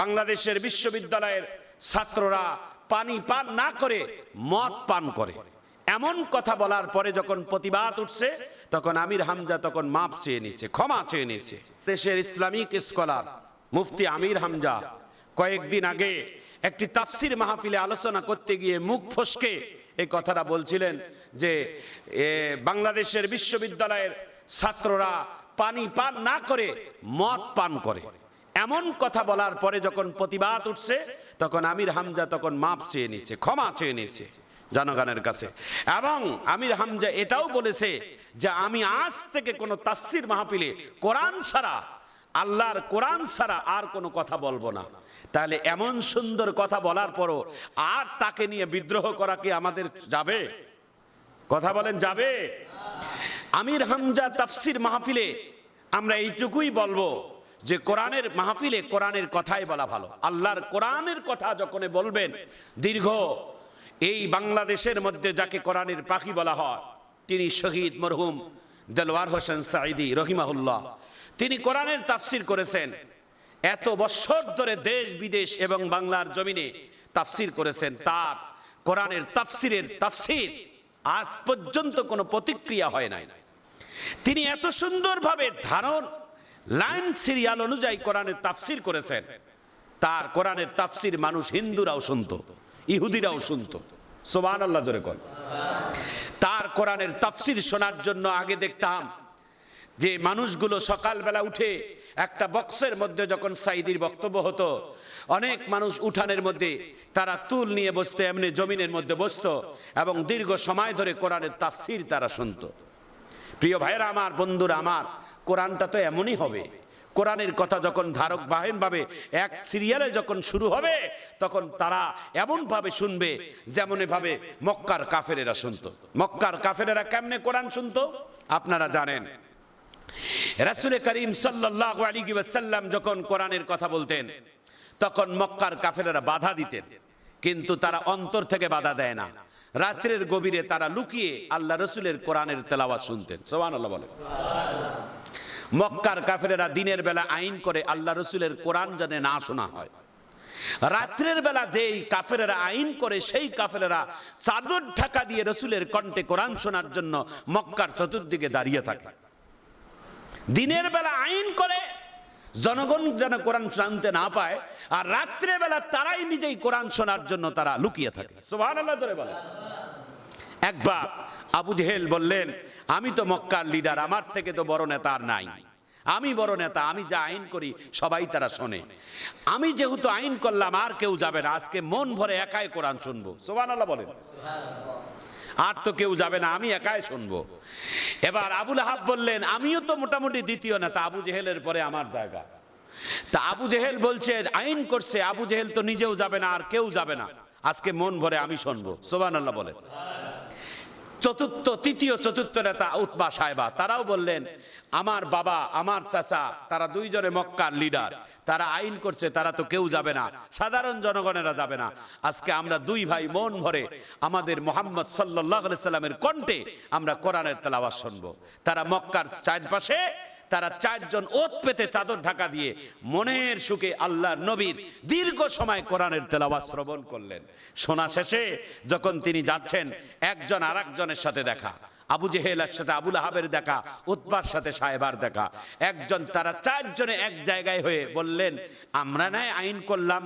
বাংলাদেশের বিশ্ববিদ্যালয়ের ছাত্ররা পানি পান না করে মদ পান করে। এমন কথা বলার পরে যখন প্রতিবাদ উঠছে, তখন আমির হামজা তখন মাপ চেয়ে নিয়েছে, ক্ষমা চেয়ে নিয়েছে। দেশের ইসলামিক স্কলার মুফতি আমির হামজা কয়েকদিন আগে একটি তাফসির মাহফিলে আলোচনা করতে গিয়ে মুখ ফসকে এই কথাটা বলছিলেন যে বাংলাদেশের বিশ্ববিদ্যালয়ের ছাত্ররা পানি পান না করে মদ পান করে। এমন কথা বলার পরে যখন প্রতিবাদ উঠছে, তখন আমির হামজা তখন মাপ চেয়ে নিয়েছে ক্ষমা চেয়ে নিয়েছে জনগণের কাছে। এবং আমির হামজা এটাও বলেছে যে আমি আজ থেকে কোনো তাফসির মাহফিলে কোরআন ছাড়া, আল্লাহর কোরআন ছাড়া আর কোনো কথা বলব না। তাহলে এমন সুন্দর কথা বলার পরও আর তাকে নিয়ে বিদ্রোহ করা কি আমাদের যাবে? কথা বলেন, যাবে? আমির হামজা তাফসির মাহফিলে আমরা এইটুকুই বলব। যে কোরআনের মাহফিলে কোরআনের কথাই বলা ভালো। আল্লাহর কোরআনের কথা যখন বলবেন, দীর্ঘ এই বাংলাদেশের মধ্যে যাকে কোরআনের পাখি বলা হয়, তিনি শহীদ মরহুম দেলওয়ার হোসেন সাইদি রহিমাহুল্লাহ। তিনি কোরআনের তাফসির করেছেন, এত বছর ধরে দেশ, বিদেশ এবং বাংলার জমিনে তাফসির করেছেন। তার কোরআনের তাফসিরের তাফসির আজ পর্যন্ত কোনো প্রতিক্রিয়া হয় নাই। তিনি এত সুন্দরভাবে ধারণ লাইন সিরিয়াল অনুযায়ী কোরআনের তাফসির করেছেন। তার কোরআনের তাফসির মানুষ হিন্দুরাও শুনতো, ইহুদিরাও শুনতো। সোবান আল্লাহ জোরে কর তার কোরআনের তাফসির শোনার জন্য আগে দেখতাম যে মানুষগুলো সকালবেলা উঠে একটা বক্সের মধ্যে যখন সাইদির বক্তব্য হতো, অনেক মানুষ উঠানের মধ্যে তারা তুল নিয়ে বসতো, এমনি জমিনের মধ্যে বসত এবং দীর্ঘ সময় ধরে কোরআনের তাফসির তারা শুনত। প্রিয় ভাইয়েরা আমার, বন্ধুরা আমার কোরআনটা তো এমনই হবে। কোরআনের কথা যখন ধারক বাহীনভাবে এক সিরিয়ালে যখন শুরু হবে, তখন তারা এমনভাবে শুনবে যেমন ভাবে মক্কার কাফেরেরা শুনতো। মক্কার কাফেরেরা কেমনে কোরআন শুনতো? আপনারা জানেন। রাসুল করিম সাল্লাহ আলী সাল্লাম যখন কোরআনের কথা বলতেন, তখন মক্কার কাফেরেরা বাধা দিতেন। কিন্তু তারা অন্তর থেকে বাধা দেয় না। রাত্রের গভীরে তারা লুকিয়ে আল্লাহ রসুলের কোরআনের তেলাওয়াত শুনতেন। সোহান আল্লাহ বলে মক্কার কাফেরেরা দিনের বেলা আইন করে আল্লাহ রসুলের কোরআন জানে না শোনা হয়। রাত্রের বেলা যেই কাফেরেরা আইন করে, সেই কাফেরেরা চাদর ঢাকা দিয়ে রসুলের কণ্ঠে কোরআন শোনার জন্য মক্কার চতুর্দিকে দাঁড়িয়ে থাকে। দিনের বেলা আইন করে, জনগণ যেন কোরআন শুনতে না পায়, আর রাত্রে বেলা তারাই নিজেই কোরআন শোনার জন্য তারা লুকিয়ে থাকে। সুবহানাল্লাহ ধরে বলে একবার আবু জেহেল বললেন, আমি তো মক্কার লিডার আমার থেকে তো বড় নেতা আর নাই। আমি বড় নেতা, আমি যা আইন করি, সবাই তারা শোনে। আমি যেহেতু আইন করলাম, আর কেউ যাবে না। আজকে মন ভরে একাই কোরআন শুনব। সুবহানাল্লাহ বলেন। আর তো কেউ যাবে না, আমি একাই শুনব। এবার আবুল আহাব বললেন, আমিও তো মোটামুটি দ্বিতীয় নেতা, আবু জেহেলের পরে আমার জায়গা। তা আবু জেহেল বলছে, আইন করছে, আবু জেহেল তো নিজেও যাবে না, আর কেউ যাবে না। আজকে মন ভরে আমি শুনব। সোবান আল্লাহ বলেন। চতুর্থ, তৃতীয় চতুর্থ নেতা উৎবা সাহেবা, তারাও বললেন, আমার বাবা, আমার চাচা, তারা দুইজনে মক্কার লিডার। তারা আইন করছে, তারা তো কেউ যাবে না। সাধারণ জনগণেরা যাবে না। আজকে আমরা দুই ভাই মন ভরে আমাদের মোহাম্মদ সাল্লাহ সাল্লামের কণ্ঠে আমরা কোরআনের তেলাওয়াত শুনব। তারা মক্কার চারপাশে তারা চারজন ওত পেতে চাদর ঢাকা দিয়ে মনের সুখে আল্লাহর নবীর দীর্ঘ সময় কোরআনের তেলাওয়াত শ্রবণ করলেন। শোনা শেষে যখন তিনি যাচ্ছেন, একজন আর একজনের সাথে দেখা। আবু জেহেলের সাথে আবুল আহাবের দেখা উৎবার সাথে, সাহেবার দেখা। একজন তারা চারজনে এক জায়গায় হয়ে বললেন, আমরা নাই আইন করলাম,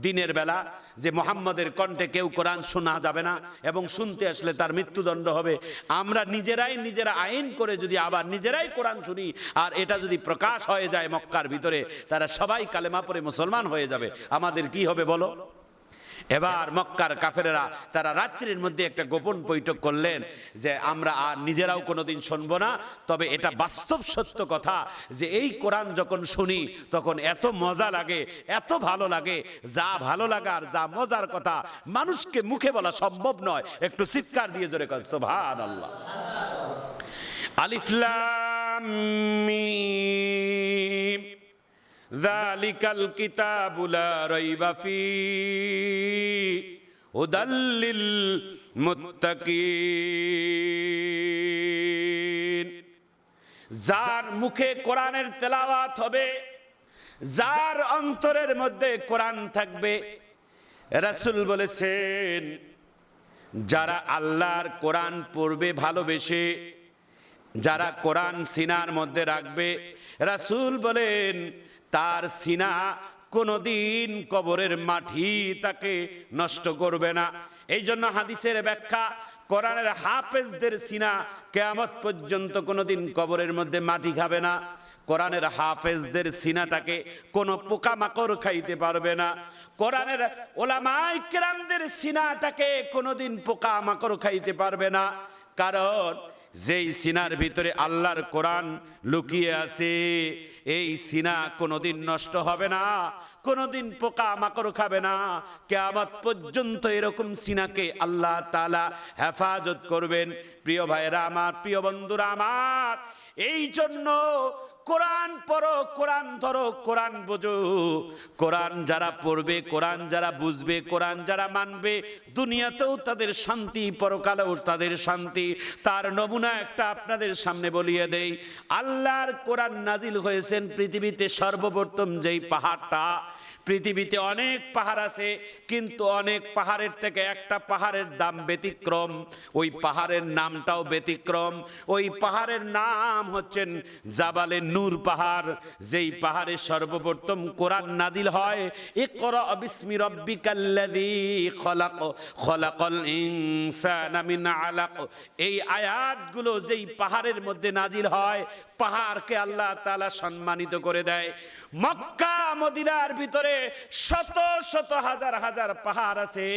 দিনের বেলা যে মোহাম্মদের কণ্ঠে কেউ কোরআন শোনা যাবে না এবং শুনতে আসলে তার মৃত্যুদণ্ড হবে। আমরা নিজেরাই নিজেরা আইন করে যদি আবার নিজেরাই কোরআন শুনি, আর এটা যদি প্রকাশ হয়ে যায় মক্কার ভিতরে, তারা সবাই কালেমা পরে মুসলমান হয়ে যাবে। আমাদের কি হবে বলো? এবার মক্কার কাফেরেরা তারা রাত্রির মধ্যে একটা গোপন বৈঠক করলেন যে আমরা আর নিজেরাও কোনোদিন শুনব না। তবে এটা বাস্তব সত্য কথা যে এই কোরআন যখন শুনি, তখন এত মজা লাগে, এত ভালো লাগে, যা ভালো লাগার, যা মজার কথা মানুষকে মুখে বলা সম্ভব নয়। একটু চিৎকার দিয়ে জোরে কর সোভান আল্লাহ আলিফলাম মিম যালিকাল কিতাবু লা রাইবা ফি হুদাল্লিল যার মুখে কোরআনের তেলাওয়াত হবে, যার অন্তরের মধ্যে কোরআন থাকবে, রাসূল বলেছেন, যারা আল্লাহর কোরআন পড়বে, ভালোবেসে, যারা কোরআন সিনার মধ্যে রাখবে, রাসূল বলেন তার সিনা কোনোদিন কবরের মাটি তাকে নষ্ট করবে না। এই জন্য হাদিসের ব্যাখ্যা, কোরআনের হাফেজদের সিনা কেয়ামত পর্যন্ত কোনোদিন কবরের মধ্যে মাটি খাবে না। কোরআনের হাফেজদের সিনাটাকে কোনো পোকামাকড় খাইতে পারবে না। কোরআনের ওলামাই কেরামদের সিনাটাকে কোনোদিন পোকামাকড় খাইতে পারবে না। কারণ যেই সিনার ভিতরে আল্লাহর কোরআন লুকিয়ে আছে, এই সিনা কোনোদিন নষ্ট হবে না, কোনোদিন পোকা মাকড় খাবে না। কেয়ামত পর্যন্ত এরকম সিনাকে আল্লাহ তালা হেফাজত করবেন। প্রিয় ভাইয়েরা আমার, প্রিয় বন্ধুরা আমার, এই জন্য কোরআন পড়ো, কোরআন ধরো, কোরআন বোঝো। কোরআন যারা পড়বে, কোরআন যারা বুঝবে, কোরআন যারা মানবে, দুনিয়াতেও তাদের শান্তি, পরকালেও তাদের শান্তি। তার নমুনা একটা আপনাদের সামনে বলিয়ে দেই। আল্লাহর কোরআন নাজিল হয়েছেন পৃথিবীতে সর্বপ্রথম যেই পাহাড়টা পৃথিবীতে অনেক পাহাড় আছে, কিন্তু অনেক পাহাড়ের থেকে একটা পাহাড়ের দাম ব্যতিক্রম। ওই পাহাড়ের নামটাও ব্যতিক্রম। ওই পাহাড়ের নাম হচ্ছেন জাবালে নূর পাহাড়, যেই পাহাড়ে সর্বপ্রথম কোরআন নাজিল হয়। ইকরা বিসমি রব্বিকাল্লাযী খলাক, খলাকাল ইনসানা আলাক। এই আয়াতগুলো যেই পাহাড়ের মধ্যে নাজিল হয়, পাহাড়কে আল্লাহ তাআলা সম্মানিত করে দেয়। মক্কা, মদিনার ভিতরে শত শত হাজার হাজার পাহাড় আছে।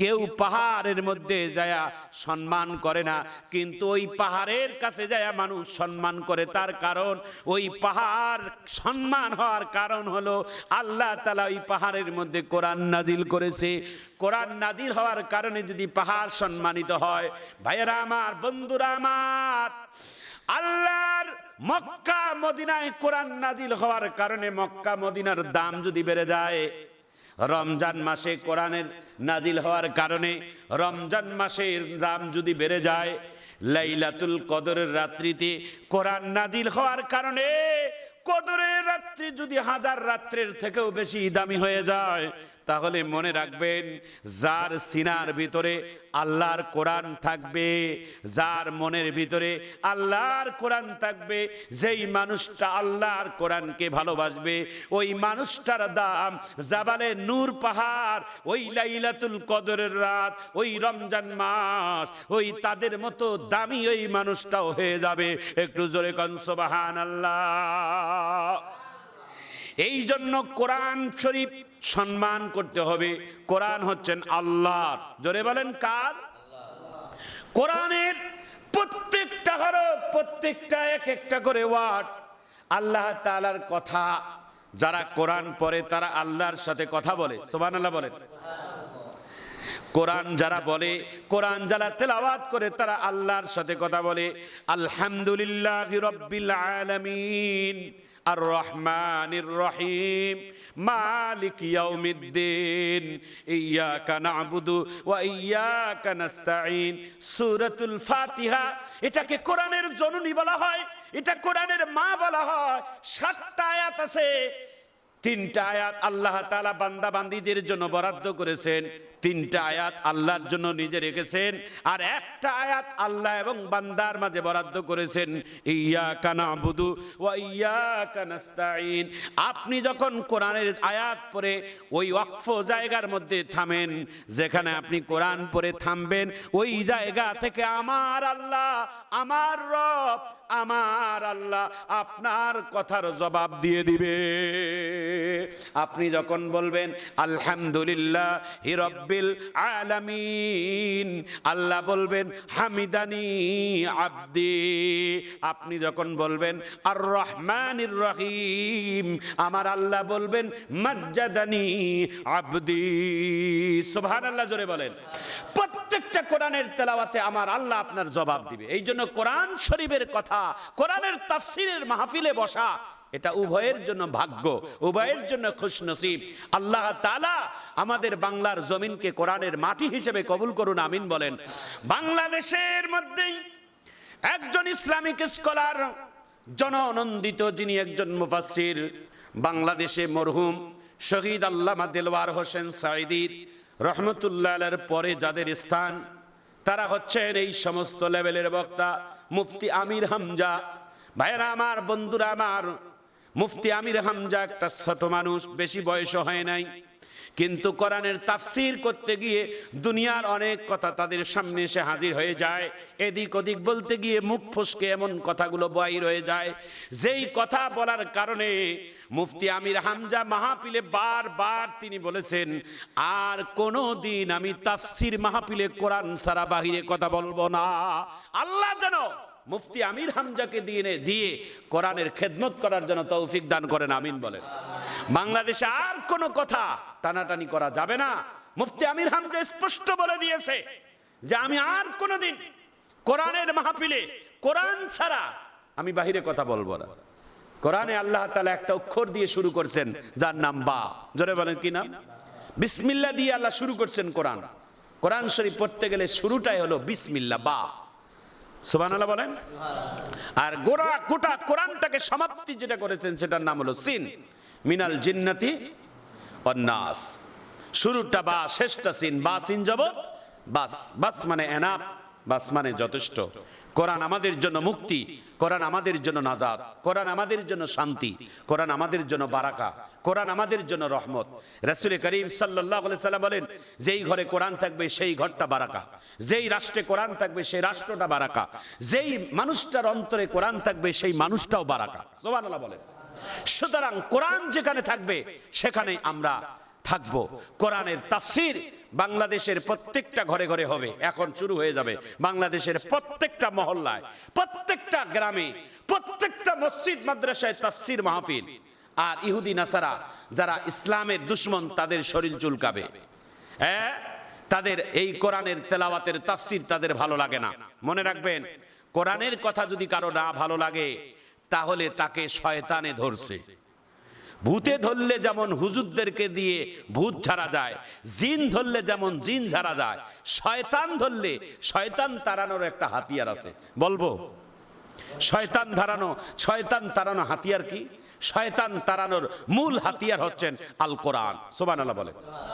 কেউ পাহাড়ের মধ্যে যায়া সম্মান করে না, কিন্তু ওই পাহাড়ের কাছে যায়া মানুষ সম্মান করে। তার কারণ, ওই পাহাড় সম্মান হওয়ার কারণ হলো আল্লাহ তালা ওই পাহাড়ের মধ্যে কোরআন নাজিল করেছে। কোরআন নাজিল হওয়ার কারণে যদি পাহাড় সম্মানিত হয়, ভাইয়েরা আমার, বন্ধুরা আমার, আল্লাহর মক্কা, মদিনায় কোরআন নাজিল হওয়ার কারণে মক্কা, মদিনার দাম যদি বেড়ে যায় রমজান মাসে কোরআনের নাজিল হওয়ার কারণে রমজান মাসের দাম যদি বেড়ে যায়, লাইলাতুল কদরের রাত্রিতে কোরআন নাজিল হওয়ার কারণে কদরের রাত্রি যদি হাজার রাত্রের থেকেও বেশি দামি হয়ে যায় তাহলে মনে রাখবেন, যার সিনার ভিতরে আল্লাহর কোরআন থাকবে, যার মনের ভিতরে আল্লাহর কোরআন থাকবে, যেই মানুষটা আল্লাহর কোরআনকে ভালোবাসবে, ওই মানুষটার দাম জাবালে নূর পাহাড়, ওই লাইলাতুল কদরের রাত, ওই রমজান মাস, ওই তাদের মতো দামি ওই মানুষটাও হয়ে যাবে। একটু জোরে কনসবাহান আল্লাহ এই জন্য কোরআন শরীফ সম্মান করতে হবে। কোরআন হচ্ছেন আল্লাহর জোরে বলেন কার? কোরআনের প্রত্যেকটা হরফ, প্রত্যেকটা এক একটা করে ওয়ার্ড আল্লাহ তালার কথা যারা কোরআন পড়ে তারা আল্লাহর সাথে কথা বলে। সুবহানাল্লাহ বলেন। কোরআন যারা বলে, কোরআন যারা তেলাওয়াত করে তারা আল্লাহর সাথে কথা বলে। আলহামদুলিল্লাহ রব্বিল আলামিন। আর রহমানির রহিম, মালিক ইয়াউমিদ্দিন ইয়াকা নাবুদু ওয়া ইয়াকা নাস্তাঈন। সূরাতুল ফাতিহা, এটাকে কোরআনের জননী বলা হয়, এটা কোরআনের মা বলা হয়। সাতটা আয়াত আছে, তিনটা আয়াত আল্লাহ তালা বান্দা বান্দিদের জন্য বরাদ্দ করেছেন। তিনটা আয়াত আল্লাহর জন্য নিজে রেখেছেন, আর একটা আয়াত আল্লাহ এবং বান্দার মাঝে বরাদ্দ করেছেন ইয়া কানা বুধু ইয়া কানাস্তাইন আপনি যখন কোরআনের আয়াত পড়ে, ওই ওয়াকফ জায়গার মধ্যে থামেন, যেখানে আপনি কোরআন পড়ে থামবেন, ওই জায়গা থেকে আমার আল্লাহ, আমার রব, আমার আল্লাহ আপনার কথার জবাব দিয়ে দিবে। আপনি যখন বলবেন, আলহামদুলিল্লাহ হিরব্বিল আলামিন। আল্লাহ বলবেন, হামিদানি আব্দি। আপনি যখন বলবেন আর রহমানির রহিম, আমার আল্লাহ বলবেন, মজ্জাদানি আব্দি। সুবহানাল্লাহ, জোরে বলেন। প্রত্যেকটা কোরআনের তেলাওয়াতে আমার আল্লাহ আপনার জবাব দিবে। এই জন্য কোরআন শরীফের কথা, কোরআনের তাফসিরের মাহফিলে বসা এটা উভয়ের জন্য ভাগ্য, উভয়ের জন্য খুশনসিব। আল্লাহ তালা আমাদের বাংলার জমিনকে কোরআনের মাটি হিসেবে কবুল করুন, আমিন বলেন। বাংলাদেশের মধ্যেই একজন ইসলামিক স্কলার, জননন্দিত যিনি একজন মুফাসসির, বাংলাদেশে মরহুম শহীদ আল্লামা দেলওয়ার হোসেন সাইদির রহমতুল্লাহ পরে যাদের স্থান, তারা হচ্ছেন এই সমস্ত লেভেলের বক্তা। মুফতি আমির হামজা ভাইরা আমার, বন্ধুরা আমার মুফতি আমির হামজা একটা ছোট মানুষ, বেশি বয়স হয় নাই। কিন্তু কোরআনের তাফসির করতে গিয়ে দুনিয়ার অনেক কথা তাদের সামনে এসে হাজির হয়ে যায়। এদিক ওদিক বলতে গিয়ে মুখ ফসকে এমন কথাগুলো বাইর রয়ে যায়। যেই কথা বলার কারণে মুফতি আমির হামজা মাহফিলে বারবার তিনি বলেছেন, আর কোনো দিন আমি তাফসির মাহফিলে কোরআন সারা বাহিরে কথা বলব না। আল্লাহ যেন মুফতি আমির হামজাকে দিয়ে দিয়ে কোরআনের খেদমত করার জন্য তৌফিক দান করেন, আমিন বলেন। বাংলাদেশে আর কোনো কথা টানাটানি করা যাবে না। মুফতি আমির হামজা স্পষ্ট বলে দিয়েছে যে আমি আর কোনোদিন কোরআনের মাহফিলে কোরআন ছাড়া আমি বাহিরে কথা বলব না। কোরআনে আল্লাহ তাআলা একটা অক্ষর দিয়ে শুরু করছেন, যার নাম বা। জোরে বলেন, কি নাম? বিসমিল্লা দিয়ে আল্লাহ শুরু করছেন কোরআন। কোরআন শরীফ পড়তে গেলে শুরুটাই হলো বিসমিল্লা, বা। সুবহানাল্লাহ বলেন। আর গোড়া গোটা কোরআনটাকে সমাপ্তি যেটা করেছেন সেটার নাম হলো সিন। মিনাল জিন্নাতি অন্নাস শুরুটা বা শেষটা সিন, বা সিন যাব বাস বাস মানে এনাপ। বাস মানে যথেষ্ট। কোরআন আমাদের জন্য মুক্তি, কোরআন আমাদের জন্য নাজাত, কোরআন আমাদের জন্য শান্তি, কোরআন আমাদের জন্য বারাকা, কোরআন আমাদের জন্য রহমত। রাসূল করিম আলাইহি সাল্লাম বলেন, যেই ঘরে কোরআন থাকবে সেই ঘরটা বারাকা, যেই রাষ্ট্রে কোরআন থাকবে সেই রাষ্ট্রটা বারাকা, যেই মানুষটার অন্তরে কোরআন থাকবে সেই মানুষটাও বারাকা। সুবহানাল্লাহ বলেন। সুতরাং কোরআন যেখানে থাকবে সেখানে আমরা থাকব। কোরআনের তাফসির বাংলাদেশের প্রত্যেকটা ঘরে ঘরে হবে। এখন শুরু হয়ে যাবে বাংলাদেশের প্রত্যেকটা মহল্লায়, প্রত্যেকটা গ্রামে, প্রত্যেকটা মসজিদ, মাদ্রাসায় তাফসির মাহফিল। আর ইহুদি, নাসারা যারা ইসলামের দুশ্মন, তাদের শরীর চুলকাবে। হ্যাঁ? তাদের এই কোরআনের তেলাওয়াতের তাফসির তাদের ভালো লাগে না। মনে রাখবেন, কোরআনের কথা যদি কারও না ভালো লাগে, তাহলে তাকে শয়তানে ধরছে। ভূতে ধরলে যেমন হুজুরদেরকে দিয়ে ভূত ঝাড়া যায়, জিন ধরলে যেমন জিন ঝাড়া যায়, শয়তান ধরলে শয়তান তাড়ানোর একটা হাতিয়ার আছে। বলব, শয়তান ধারানো, শয়তান তাড়ানো হাতিয়ার কি? শয়তান তাড়ানোর মূল হাতিয়ার হচ্ছেন আল কোরআন। সোবান বলে